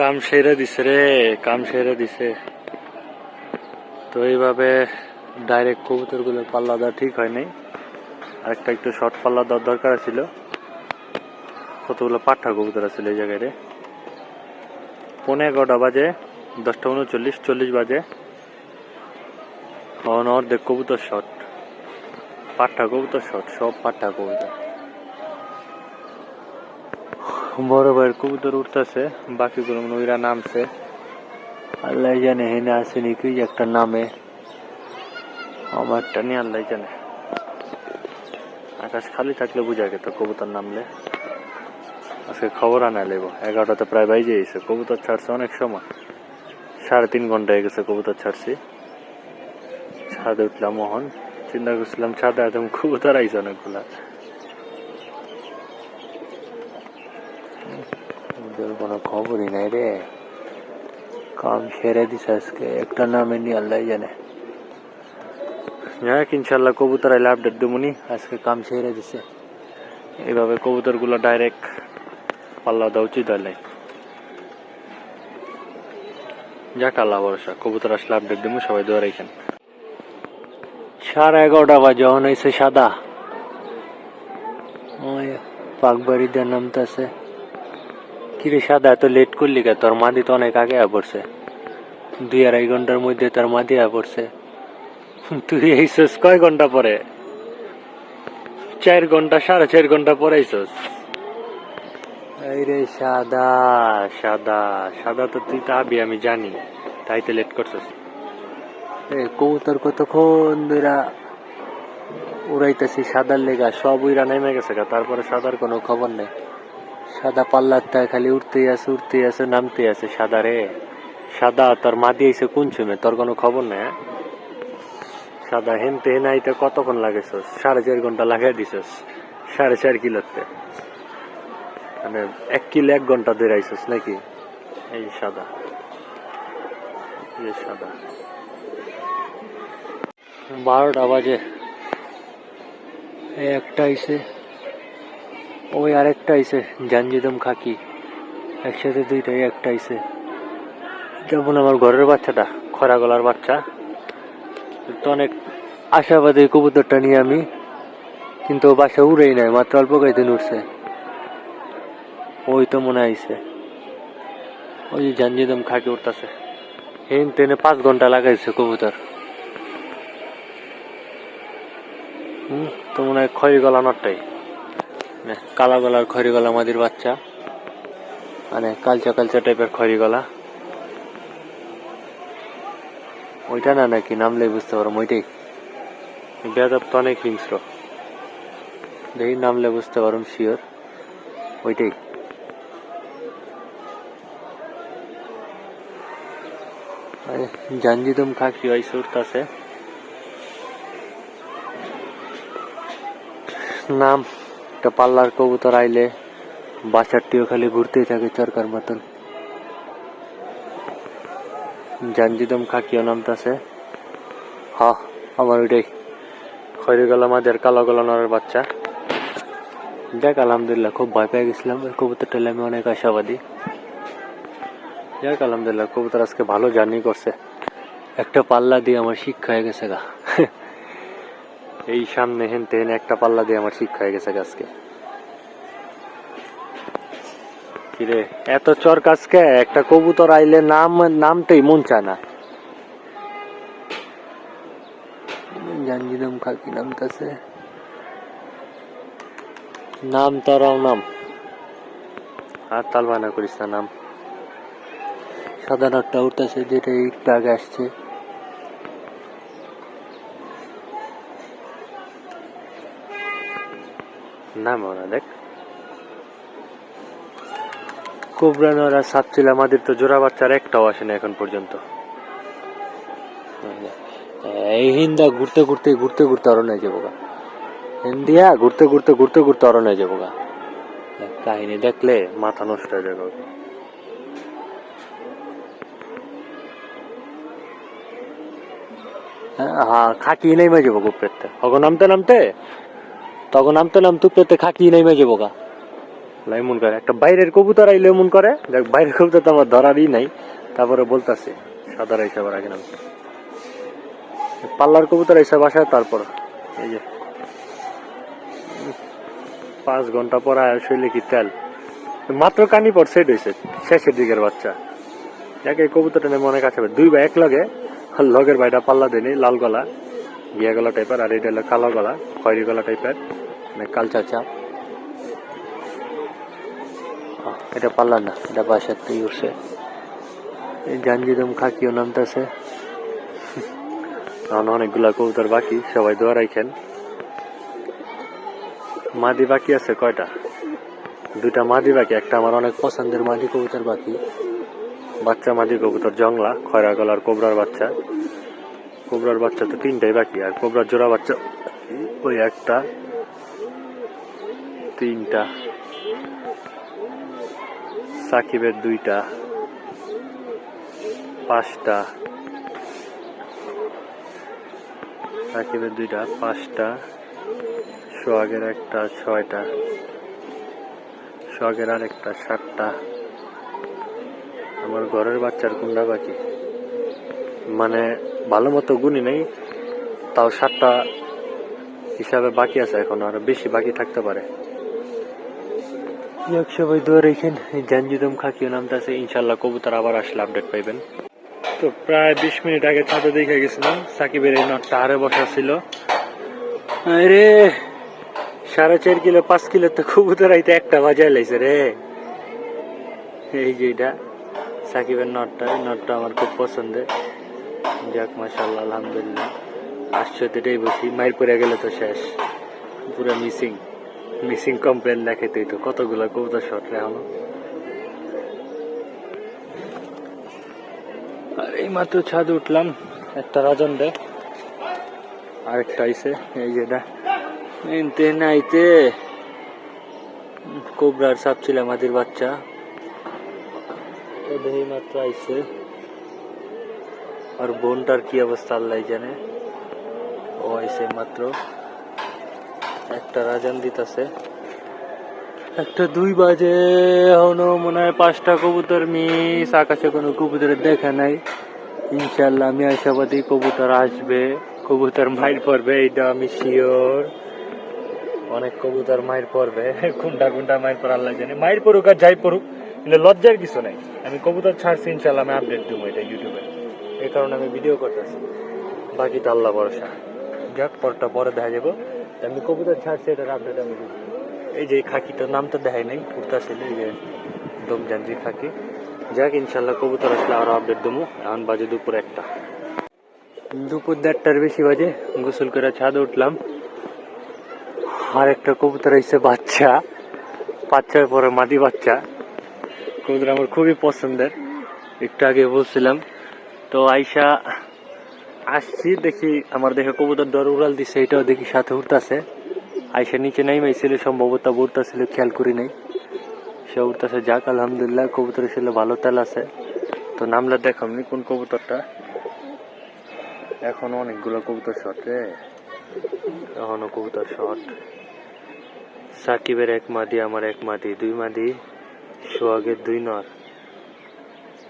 কাম সেরে দিছে রে, কাম সেরে দিছে। তো এইভাবে ডাইরেক্ট কবুতরগুলো পাল্লা দেওয়া ঠিক হয়নি আরেকটা একটু শর্ট পাল্লা দেওয়ার দরকার ছিল। কতগুলো পাঠা কবুতর আছিল এই জায়গায় রে? পনেরো এগারোটা বাজে, দশটা উনচল্লিশ, চল্লিশ বাজে। অর্ধেক কবুতর শট পাঠা কবুতর শট সব পাঠা কবুতর। বড় ভাইয়ের কবুতর উঠতেছে, বাকিগুলো ওইরা নামছে। আল্লাহ জানে, হেনে আছে নাকি একটা নামে। আমারটা নিয়ে আল্লাহ জানে। আকাশ খালি থাকলে বুঝা গেত কবুতর নামলে। আজকে খবর আনা লেব, এগারোটাতে প্রায় বাইজে গেছে, কবুতর ছাড়ছে অনেক সময়। সাড়ে তিন ঘণ্টা হয়ে গেছে কবুতর ছাড়ছি। ছাদে উঠলাম মোহন চিন্তা করছিলাম, ছাদে একদম কবুতর আইছে অনেকগুলা। ওদের কোনো খবরই নাই রে। কাম সেরে দিছে আজকে। একটা নামে নিয়ে আল্লাহ জানে। যাক ইনশাল্লাহ কবুতর আইলে আপডেট দেবনি আজকে কাম সেরে দিছে। এইভাবে কবুতরগুলো ডাইরেক্ট পাল্লা দেওয়া উচিত হলে যাক, আল্লাহ ভরসা। কবুতর আসলে আপডেট দেবো, সবাই দোয়া রাখেন। সাড়ে এগারোটা বাজে অন হয়েছে সাদা। ওই পাকবাড়ি দিয়ে নামতেছে। কিরে সাদা, এত লেট করলি কে? তোর মাদি তো অনেক আগে পড়ছে। দুই আড়াই ঘণ্টার মধ্যে তোর মাদি পড়ছে। তুই এইসস কয় ঘণ্টা পরে? চার ঘণ্টা, সাড়ে চার ঘণ্টা পরে আইসস। এই রে সাদা সাদা সাদা তো তুই তো আবি, আমি জানি। তাই তো লেট করছস। এ কবুতর কতক্ষণ ধরা উড়াইতেছি, সাদার লেগা সব উইরা নেমে গেছে তারপরে সাদার কোনো খবর নেই। সাদা পাল্লার তাই খালি উঠতেই আছে উঠতেই আছে, নামতেই আছে, সাদা রে। সাদা তোর মা দিয়েছে কোন চুমে? তোর কোনো খবর নেই হ্যাঁ? সাদা হেনতে হেন আইতে কতক্ষণ লাগেছস সাড়ে চার ঘণ্টা লাগাই দিছস সাড়ে চার কিলোতে। মানে এক কিলো এক ঘণ্টা ধরে আইসস নাকি? এই সাদা সাদা। বারোটা বাজে। একটা আইছে। ওই আরেকটা আইসে জানজিদম খাকি। একসাথে দুইটাই, একটা আইসে যেমন আমার ঘরের বাচ্চাটা, খরা গলার বাচ্চা। তো অনেক আশাবাদী কবুতরটা নিয়ে আমি, কিন্তু বাসা উড়েই নাই, মাত্র অল্প কয়েকদিন উঠছে ওই তো মনে আইছে। ওই যে জাঞ্জিদম খাকি উঠতেছে হেন তেনে পাঁচ ঘণ্টা লাগাইছে কবুতর। হুম, তো মনে হয় খড়ি গলা নটটাই। মানে কালা গলার খড়ি গলা মাদির বাচ্চা। মানে কালচা কালচা টাইপের খড়ি গলা। ওইটা না নাকি? নামলে বুঝতে পারো ওইটাই। বেদব তো অনেক হিংস্র। দেখি, নামলে বুঝতে পারো শিওর ওইটাই। জাঞ্জিদম খাকি ওই সুরতাছে নাম একটা পাল্লার কবুতর আইলে বাসারটিও খালি ঘুরতেই থাকে চরকার মতন। জাঞ্জিদম খাকিও নামতাছে। হ আমার ওইটাই। খয়রি গলা মাদের কালো গলা নরের বাচ্চা। দেখ আলহামদুলিল্লাহ, খুব ভয় পেয়ে গেছিলাম। ওই কবুতরটা আমি অনেক আশাবাদী। যাক, আলহামদুলিল্লাহ, কবুতর আজকে ভালো জার্নি করছে। একটা পাল্লা দিয়ে আমার শিক্ষা হয়ে গেছে গা। এই সামনে হেন তেন একটা পাল্লা দিয়ে আমার শিক্ষা হয়ে গেছে আজকে। কিরে এত চর কাজকে একটা কবুতর আইলে নাম নামতেই মন চায় না। জাঞ্জিদম খাকি নামতাছে। নাম তারাও নাম। আর তাল বানা করিস না নাম। সাদা নাকটা উঠতেছে যেটা একটু আগে আসছে। না মনে দেখ। কোবরানোর আর সাপচিল আমাদের তো জোড়া বাচ্চার একটাও আসে না এখন পর্যন্ত। এই হিন্দা ঘুরতে ঘুরতে ঘুরতে ঘুরতে অরণ্য যাব গা। ইন্ডিয়া ঘুরতে ঘুরতে ঘুরতে ঘুরতে অরণ্য যাব গা। কাহিনী দেখলে মাথা নষ্ট হয়ে যাবে। হ্যাঁ খাকি নাই মে যাব গুপ্রেতে তখন নামতে নামতে? তখন নামতে নামতে উপরেতে খাকি নাই যাব গা এমন করে। একটা বাইরের কবুতর আইলে এমন করে দেখ বাইরের কবুতর তো আমার ধরারই নাই। তারপরে বলতাছে, সাদার হিসাব রাখে না পাল্লার কবুতর হিসাব আসে তারপর এই যে, পাঁচ ঘণ্টা পর আয় শৈলে কি তেল। মাত্র কানি পর সেট হয়েছে শেষের দিকের বাচ্চা। যাকে কবুতরটা নেমে অনেক আছে দুই বা এক লগে লগের বাইটা পাল্লা দেনি লাল গলা। গিয়া গলা টাইপের আর এটা হলো কালো গলা, খয়রি গলা টাইপের মানে কালচা চাপ এটা পাল্লা না, এটা বাসার থেকে উঠছে। এই জাঞ্জিদম খাকিও নামতেছে। এখন অনেকগুলা কবুতর বাকি, সবাই দোয়া রাখেন মাদি বাকি আছে কয়টা? দুইটা মাদি বাকি, একটা আমার অনেক পছন্দের মাদি কবুতর বাকি। বাচ্চা মাদি কবুতর জংলা, খয়রা গলার কোবরার বাচ্চা। কোবরার বাচ্চা তো তিনটাই বাকি, আর কোবরার জোড়া বাচ্চা ওই একটা, তিনটা। সাকিবের দুইটা, পাঁচটা। সাকিবের দুইটা, পাঁচটা। সোহাগের একটা, ছয়টা। সোহাগের আর একটা সাতটা। আমার ঘরের বাচ্চার কুন্ডা বাকি। মানে ভালো মতো গুণি নেই, তাও সাতটা হিসাবে বাকি আছে এখন, আরও বেশি বাকি থাকতে পারে। সবাই দোয়া রেখেন, এই খাকিও নামটা আছে ইনশাল্লাহ কবুতর আবার আসলে আপডেট পাইবেন। তো প্রায় বিশ মিনিট আগে ছাদে দেখে গেছিলাম, সাকিবের এই নটটা হারে বসা ছিল। আরে, সাড়ে চার কিলো, পাঁচ কিলো তো কবুতর আইতে একটা বাজায় লাইছে রে। এই যে এটা, সাকিবের নটটা নটটা আমার খুব পছন্দের। যাক মাসাল্লাহ আলহামদুলিল্লাহ। আসছে তো এটাই বসি মায়ের পরে গেলে তো শেষ। পুরো মিসিং মিসিং কমপ্লেন লেখে তুই তো কতগুলো কবুতর শট এখনও। আর এই মাত্র ছাদ উঠলাম, একটা রাজন দে আরেকটা আইছে, এই যেটা এনতে নাইতে। কোবরার সাপ ছিল আমাদের বাচ্চা। দেহি মাত্র আইছে। আর বোনটার কি অবস্থা আল্লাহ জানে। ও আইছে মাত্র। একটা রাজান দিতাছে। একটা দুই বাজে, এখনও মনে হয় পাঁচটা কবুতর মিস, আকাশে কোনো কবুতরের দেখা নাই। ইনশাল্লাহ আমি আশাবাদী কবুতর আসবে। কবুতর মাইর পড়বে, এটা আমি শিওর অনেক কবুতর মাইর পড়বে। কোনটা কোনটা মাইর পর আল্লাহ জানে। মাইর পড়ুক আর যাই পড়ুক, কিন্তু লজ্জার কিছু নাই। আমি কবুতর ছাড়ছি ইনশাল্লাহ আমি আপডেট দেবো এটা ইউটিউবে। এই কারণে আমি ভিডিও করতেছি। বাকিটা আল্লাহ ভরসা। যাক, পরটা পরে দেখা যাব। আমি কবুতর ছাড়ছি, এটার আপডেট আমি এই যে খাকিটার নাম তো দেখাই নাই উঠতেছিল এই যে দম জানজি খাকি। যাক, ইনশাল্লাহ কবুতর আসলে আরও আপডেট দেবো। এখন বাজে দুপুর একটা। দুপুর দেড়টার বেশি বাজে, গোসল করে ছাদে উঠলাম। আর একটা কবুতর আইসে বাচ্চা। বাচ্চার পরে মাদি বাচ্চা। কবুতর আমার খুবই পছন্দের। একটু আগে বলছিলাম তো আইসা আসছি, দেখি আমার দেখে কবুতর ডর উড়াল দিছে, এটাও দেখি সাথে উঠতেছে আইসা নিচে নাই মাইছিল সম্ভবত উঠতেছিল খেয়াল করি নাই। সে উঠতেছে যাক, আলহামদুলিল্লাহ, কবুতর ছিল, ভালো তেল আছে। তো নামলা দেখামনি কোন কবুতরটা। এখনও অনেকগুলো কবুতর শট রে। এখনও কবুতর শট সাকিবের এক মাদি, আমার এক মাদি, দুই মাদি, সোহাগের দুই নর।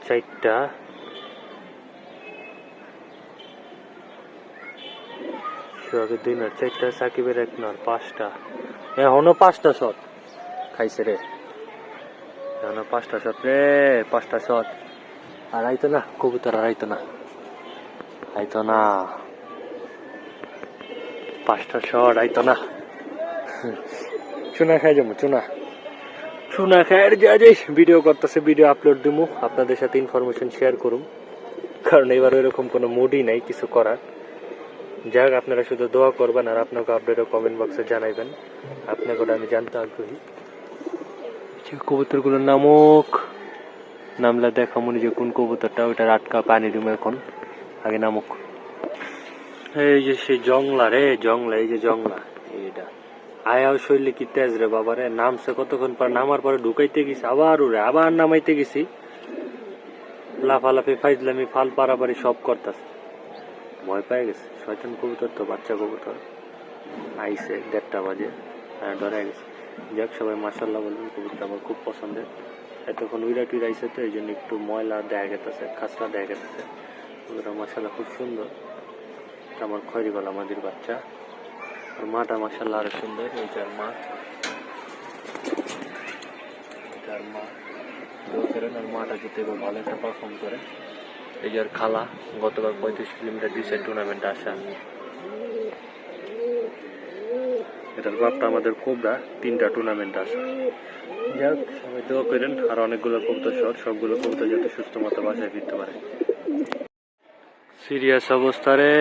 চারটা। চারটা, সাকিবের এক পাঁচটা। এখনও পাঁচটা শট। খাইছে রে। এখনও পাঁচটা শট রে, পাঁচটা শট। আর আইতো না, কবুতর আর আইতো না। আইতো না। পাঁচটা শট, আইতো না। চুনা খাই যাব, চুনা। চুনা খাই যা যাই, ভিডিও করতেছে, ভিডিও আপলোড দিমু। আপনাদের সাথে ইনফরমেশন শেয়ার করুম। কারণ এবার ওইরকম কোনো মুডই নাই, কিছু করার। যাক আপনারা শুধু দোয়া করবেন আর আপনাকে আপডেটও কমেন্ট বক্সে জানাইবেন। আপনাকে ওটা আমি জানতে আগ্রহী। যে কবুতরগুলোর নামক নামলা দেখা মনে যে কোন কবুতরটা ওইটার আটকা পানি দিম এখন। আগে নামক। এই যে সেই জংলা রে জংলা এই যে জংলা এইটা আয়াও শৈলী কি তেজ রে বাবা রে নামছে কতক্ষণ পর নামার পরে ঢুকাইতে গেছি আবার উড়ে আবার নামাইতে গেছি। লাফালাফি ফাইজলামি ফাল পারাপারি সব করতেছে। ভয় পেয়ে গেছে। শয়তান কবুতর তো, বাচ্চা কবুতর। আইসে দেড়টা বাজে হ্যাঁ ডরে গেছে। যাক, সবাই মাসাল্লাহ বলবেন কবুতর আমার খুব পছন্দের। এতক্ষণ উইরা টুইরা আইসে তো, এই জন্য একটু ময়লা দেখা গেতেছে খাসলা দেখা গেতেছে। কবুতর মাসাল্লাহ খুব সুন্দর। আমার খয়রি গলা মাদির বাচ্চা। আর মাটা মাসাল্লাহ আরও সুন্দর, এই যার মা। মা। দোয়া আর মাটা এবার ভালো একটা পারফর্ম করে। এই যার খালা গতকাল পঁয়ত্রিশ কিলোমিটার ডিসাইড টুর্নামেন্টে আসা। এটার বাপটা আমাদের কোবরা, তিনটা টুর্নামেন্ট আছে যাক, সবাই দোয়া করেন, আর অনেকগুলো কবুতর শট সবগুলো কবুতর যাতে সুস্থ মতো বাসায় ফিরতে পারে। সিরিয়াস অবস্থা রে,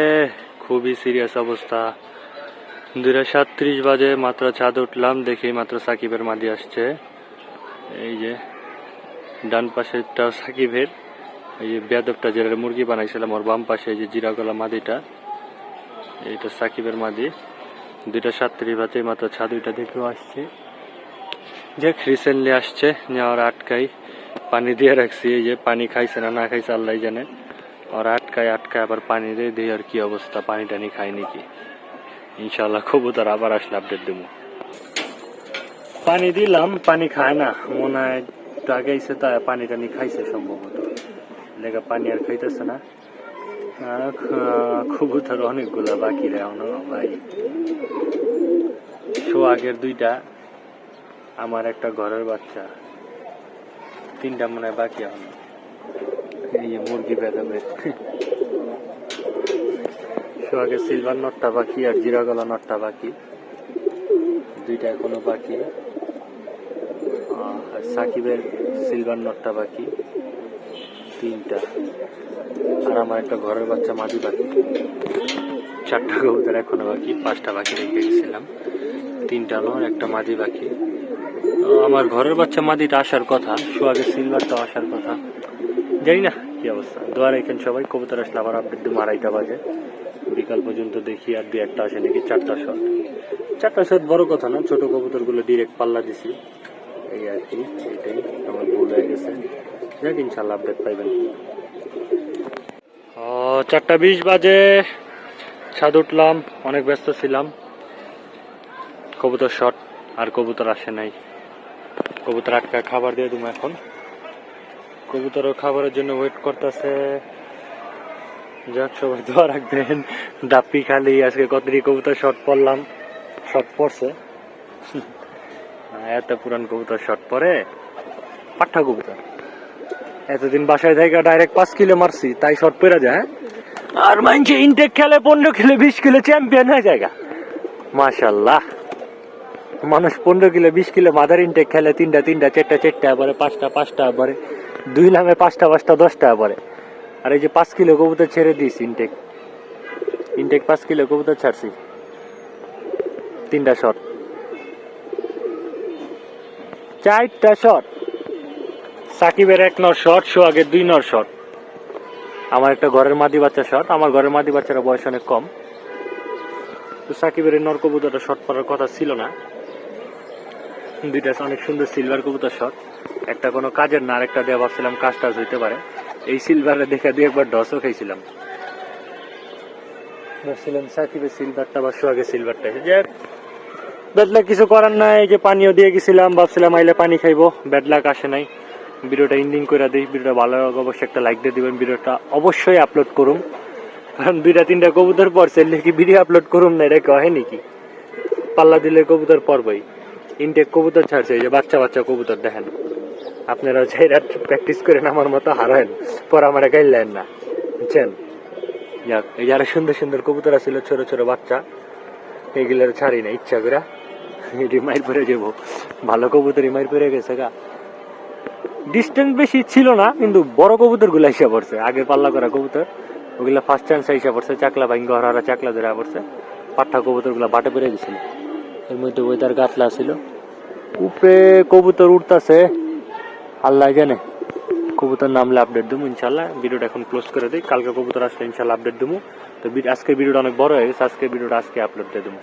খুবই সিরিয়াস অবস্থা। দুইটা সাতত্রিশ বাজে, মাত্র ছাদ উঠলাম দেখি মাত্র সাকিবের মাদি আসছে। এই যে, ডান পাশেরটা সাকিবের। এই যে বেদবটা যেটা মুরগি বানাইছিলাম, ওর বাম পাশে যে জিরা গলা মাদিটা, এইটা সাকিবের মাদি। দুইটা সাতত্রিশ বাজে মাত্র ছা দুইটা দেখেও আসছে। যে রিসেন্টলি আসছে, নেওয়ার আটকাই। পানি দিয়ে রাখছি, এই যে পানি খাইছে না না খাইছে আল্লাহ জানে। আর আটকায় আটকায় আবার পানি দিয়ে দিই, আর কি অবস্থা পানি টানি খাই নাকি? ইনশাল্লাহ কবুতর আবার আসলে আপডেট দেবো পানি দিলাম, পানি খায় না। মনে হয় আগে তা পানি টানি খাইছে সম্ভবত। লেগে পানি আর খাইতেছে না। কবুতর অনেকগুলো বাকি এখনও, ভাই। শো আগের দুইটা, আমার একটা ঘরের বাচ্চা। তিনটা মনে হয় বাকি এখন। এই মুরগি বেদাবে সোহাগে সিলভার নটটা বাকি আর জিরা গলা নটটা বাকি। দুইটা এখনও বাকি। আর সাকিবের সিলভার নটটা বাকি। তিনটা। আর আমার একটা ঘরের বাচ্চা মাদি পাখি চারটা কবুতর এখনও বাকি, পাঁচটা পাখি রেখে গেছিলাম। তিনটা নর একটা মাদি পাখি আমার ঘরের বাচ্চা মাদিটা আসার কথা, সোহাগের সিলভারটা আসার কথা। জানি না কি অবস্থা। দোয়া রেখেন সবাই, কবুতর আসলে আবার আপডেট দেবো আড়াইটা বাজে। বিকাল পর্যন্ত দেখি আর দু একটা আসে নাকি চারটা শট চারটা শট বড় কথা না, ছোট কবুতরগুলো ডিরেক্ট পাল্লা দিছি। এই আর কি, এটাই আমার ভুল হয়ে গেছে। যাক ইনশাল্লাহ আপডেট পাইবেন। চারটা বিশ বাজে, ছাদ উঠলাম, অনেক ব্যস্ত ছিলাম। কবুতর শট আর কবুতর আসে নাই। কবুতর আটকা খাবার দিয়ে দেবো এখন। কবুতরও খাবারের জন্য ওয়েট করতেছে। যাক, সবাই দোয়া রাখবেন। ডাপ্পি খালি, আজকে কতটি কবুতর শট পড়লাম শট পড়ছে এত পুরান কবুতর শট পরে, পাঠা কবুতর। এতদিন বাসায় থেকে ডাইরেক্ট পাঁচ কিলো মারছি তাই শট পড়ে যায় হ্যাঁ? আর মানছে ইনটেক খেলে পনেরো কিলো বিশ কিলো চ্যাম্পিয়ন হয়ে যায় মাশাল্লাহ। মানুষ পনেরো কিলো বিশ কিলো মাদার ইনটেক খেলে তিনটা তিনটা চারটা চারটা পরে পাঁচটা পাঁচটা পরে দুই নামে পাঁচটা পাঁচটা দশটা পরে আর এই যে পাঁচ কিলো কবুতর ছেড়ে দিস ইনটেক ইনটেক পাঁচ কিলো কবুতর ছাড়ছি। তিনটা শট চারটা শট সাকিবের এক নর শট, সোহাগের দুই নর শট। আমার একটা ঘরের মাদি বাচ্চা শট, আমার ঘরের মাদি বাচ্চারা বয়স অনেক কম। তো সাকিবের এই নর শট পড়ার কথা ছিল না। দুইটা অনেক সুন্দর সিলভার কবুতর শট। একটা কোনো কাজের না, আরেকটা দিয়ে ভাবছিলাম কাজ টাজ হইতে পারে। এই সিলভারে দেখে দিয়ে একবার ডসও খাইছিলাম। ভাবছিলাম সাকিবের সিলভারটা বা সোহাগের সিলভারটা যে ব্যাড লাক কিছু করার নাই যে পানিও দিয়ে গেছিলাম, ভাবছিলাম আইলে পানি খাইবো। ব্যাড লাক আসে নাই। ভিডিওটা ইন্ডিং করে দিই, ভিডিওটা ভালো লাগে অবশ্যই একটা লাইক দিয়ে দিবেন, ভিডিওটা অবশ্যই আপলোড করুন। কারণ দুইটা তিনটা কবুতর পর পড়ছে কি ভিডিও আপলোড করুন না, এটা কহে নাকি? পাল্লা দিলে কবুতর পড়বই ইনটেক কবুতর ছাড়ছে, এই যে বাচ্চা বাচ্চা কবুতর দেখেন। আপনারা যে রাত প্র্যাকটিস করেন, আমার মতো হারেন পর আমার গাইলেন না। বুঝছেন? যাক, এই যারা সুন্দর সুন্দর কবুতর ছিল ছোট ছোট বাচ্চা। এগুলোর ছাড়ি না, ইচ্ছা করে এটি মাইর পরে যাব। ভালো কবুতর মাইর পরে গেছে গা। ডিস্টেন্স বেশি ছিল না, কিন্তু বড় কবুতরগুলা হিসাব পড়ছে। আগে পাল্লা করা কবুতর, ওগুলা ফার্স্ট চান্স হিসাব পড়ছে, চাকলা ভাঙ্গ হারা চাকলা ধরা পড়ছে পাঠা কবুতরগুলা বাটে পেরে গেছিল। এর মধ্যে ওয়েদার গাতলা ছিল। উপরে কবুতর উঠতেছে, আল্লাহ জানে। কবুতর নামলে আপডেট দেবো ইনশাল্লাহ ভিডিওটা এখন ক্লোজ করে দিই। কালকে কবুতর আসলে ইনশাল্লাহ আপডেট দেবো তো আজকের ভিডিওটা অনেক বড় হয়ে গেছে, আজকে ভিডিওটা আজকে আপলোড দিয়ে দেবো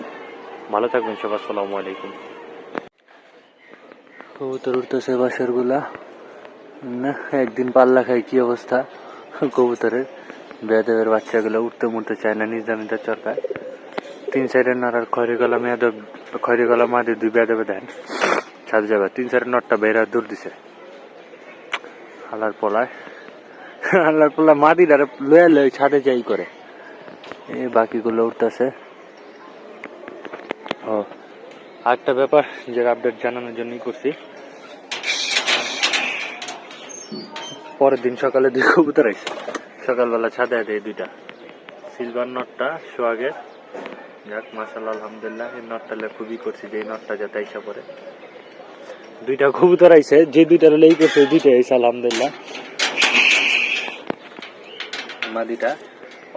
ভালো থাকবেন সবাই, আসসালামু আলাইকুম। কবুতর উঠতেছে বাসেরগুলা না, একদিন পাল্লা খাই কি অবস্থা? কবুতরের, বেয়াদেবের বাচ্চাগুলো উঠতে মুড়তে চায় না নিজ দামিতে চরকায় তিন সাইডের নাড়ার খয়রে গলা মেয়াদব, খয়রি গলা মাদি দুই বেয়া দেবে দেন। ছাদে যাবে, তিন চার নটটা বেড়া দূর দিছে। আল্লাহর পলায় আল্লাহর পলায় মাদি ডারে লয়ে লয়ে ছাদে যাই করে। এ বাকিগুলো উঠতেছে। ও, আরেকটা ব্যাপার, যে আপডেট জানানোর জন্যই করছি। পরের দিন সকালে দুই কবুতর আইছে। সকালবেলা ছাদে দেয় দুইটা। সিলভার নটটা সোয়াগের। যাক মাসাল্লাহ আলহামদুলিল্লাহ, এই নটটা খুবই করছি যে এই নটটা যাতে আইসা পরে দুইটা কবুতর আইছে, যে দুইটা লেই করছে দুইটা আইসা আলহামদুলিল্লাহ। মাদিটা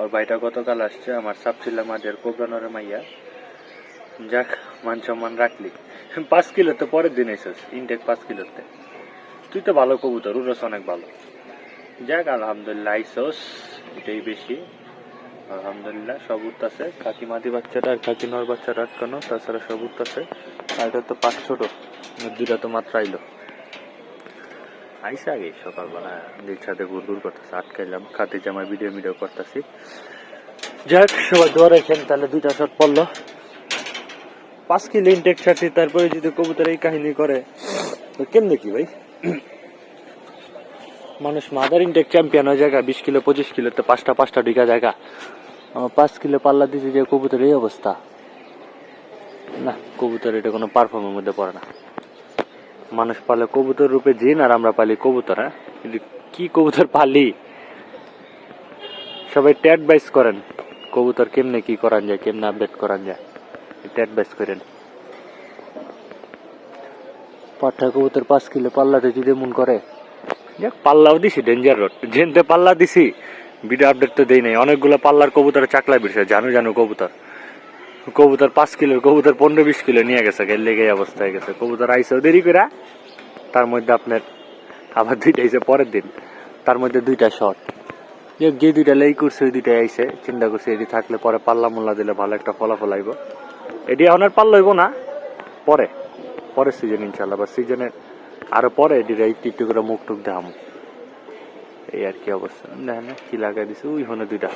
ওর ভাইটা গতকাল আসছে, আমার সাপচিল্লা মাদের কোবরানোর মাইয়া। যাক, মান সম্মান রাখলি। পাঁচ কিলো তো পরের দিন এসেছ ইনটেক পাঁচ কিলোতে। তুই তো ভালো কবুতর, উরস অনেক ভালো। যাক, আলহামদুলিল্লাহ, আইসোস, এটাই বেশি। আলহামদুলিল্লাহ, সব উঠতেছে কাকি মাদি বাচ্চাটা আর কাকি নর বাচ্চাটা আটকানো, তাছাড়া সব উঠতেছে আর এটা তো পাঁচ ছোট দুটা তো মাত্র আইলো। আইসা আগে সকালবেলা দিক সাথে ঘুর করতেছে, আটকাইলাম খাতে জামায় ভিডিও ভিডিও করতেছি। যাক, সবাই দোয়া রাখেন, তাহলে দুইটা শট পড়ল। পাঁচ কিলো ইনটেক ছাড়ছি তারপরে যদি কবুতর এই কাহিনী করে, তো কেমনে কি ভাই? মানুষ মাদার ইনটেক চ্যাম্পিয়ন হয়ে জায়গা বিশ কিলো, পঁচিশ কিলোতে পাঁচটা পাঁচটা ঢিকা জায়গা আমার পাঁচ কিলো পাল্লা দিতে যে কবুতর এই অবস্থা। না কবুতর এটা কোনো পারফর্মের মধ্যে পড়ে না। মানুষ পালে কবুতর রূপে জিন আর আমরা পালি কবুতর হ্যাঁ? কিন্তু কি কবুতর পালি? সবাই ট্যাট বাইস করেন। কবুতর কেমনে কি করান যায়, কেমনে আপডেট করান যায় ট্যাট বাইস করেন। পাঠা কবুতর পাঁচ কিলো পাল্লাতে যদি মন করে যাক, পাল্লাও দিছি ডেঞ্জার রোড জেনতে পাল্লা দিছি ভিডিও আপডেট তো দেই নাই। অনেকগুলো পাল্লার কবুতর চাকলা বিরছে জানু জানু কবুতর? কবুতর পাঁচ কিলো, কবুতর পনেরো বিশ কিলো নিয়ে গেছে, গেলে লেগে অবস্থা হয়ে গেছে। কবুতর আইসেও দেরি করে তার মধ্যে আপনার আবার দুইটা আইসে পরের দিন, তার মধ্যে দুইটা শট যে দুইটা লেই করছে, ওই দুইটা আইসে। চিন্তা করছে, এটি থাকলে পরে পাল্লা মোল্লা দিলে ভালো একটা ফলাফল আইব। এটি এখন আর পাল্লা হইব না, পরে, পরের সিজন ইনশাল্লাহ বা সিজনের আরও পরে এটির একটু একটু করে মুখ টুক দেখাম। এই আর কি অবস্থা। দেখেন না, কি লাগাই দিছে? ওই হনে দুইটা।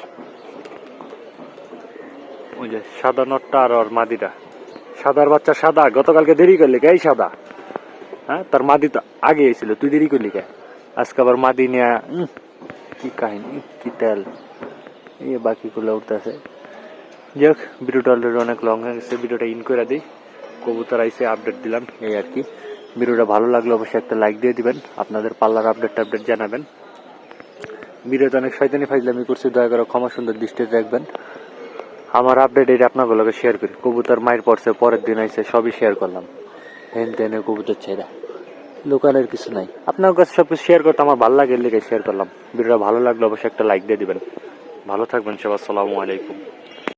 ওই যে সাদা নটটা আর ওর মাদিটা। সাদার বাচ্চা সাদা গতকালকে দেরি করলি কে? এই সাদা। হ্যাঁ তার মাদি তো আগে এসেছিল তুই দেরি করলি কে? আজকে আবার মাদি নিয়ে কি কাহিনী কি তেল। এই বাকিগুলো উঠতেছে। যাক ভিডিওটা অলরেডি অনেক লং হয়ে গেছে ভিডিওটা ইন করে দিই। কবুতর আইসে আপডেট দিলাম এই আর কি। ভিডিওটা ভালো লাগলে অবশ্যই একটা লাইক দিয়ে দিবেন। আপনাদের পাল্লার আপডেট আপডেট জানাবেন। ভিডিওতে অনেক শয়তানি ফাইজলামি করছি, দয়া করে ক্ষমা সুন্দর দৃষ্টিতে দেখবেন। আমার আপডেট এটা আপনাগুলোকে শেয়ার করি। কবুতর মায়ের পড়ছে, পরের দিন আইসে সবই শেয়ার করলাম। হেন তেনে কবুতর ছেড়া। লোকালের কিছু নাই। আপনার কাছে সব কিছু শেয়ার করতে আমার ভালো লাগে লেগে শেয়ার করলাম। ভিডিওটা ভালো লাগলে অবশ্যই একটা লাইক দিয়ে দিবেন। ভালো থাকবেন সব আসসালামু আলাইকুম।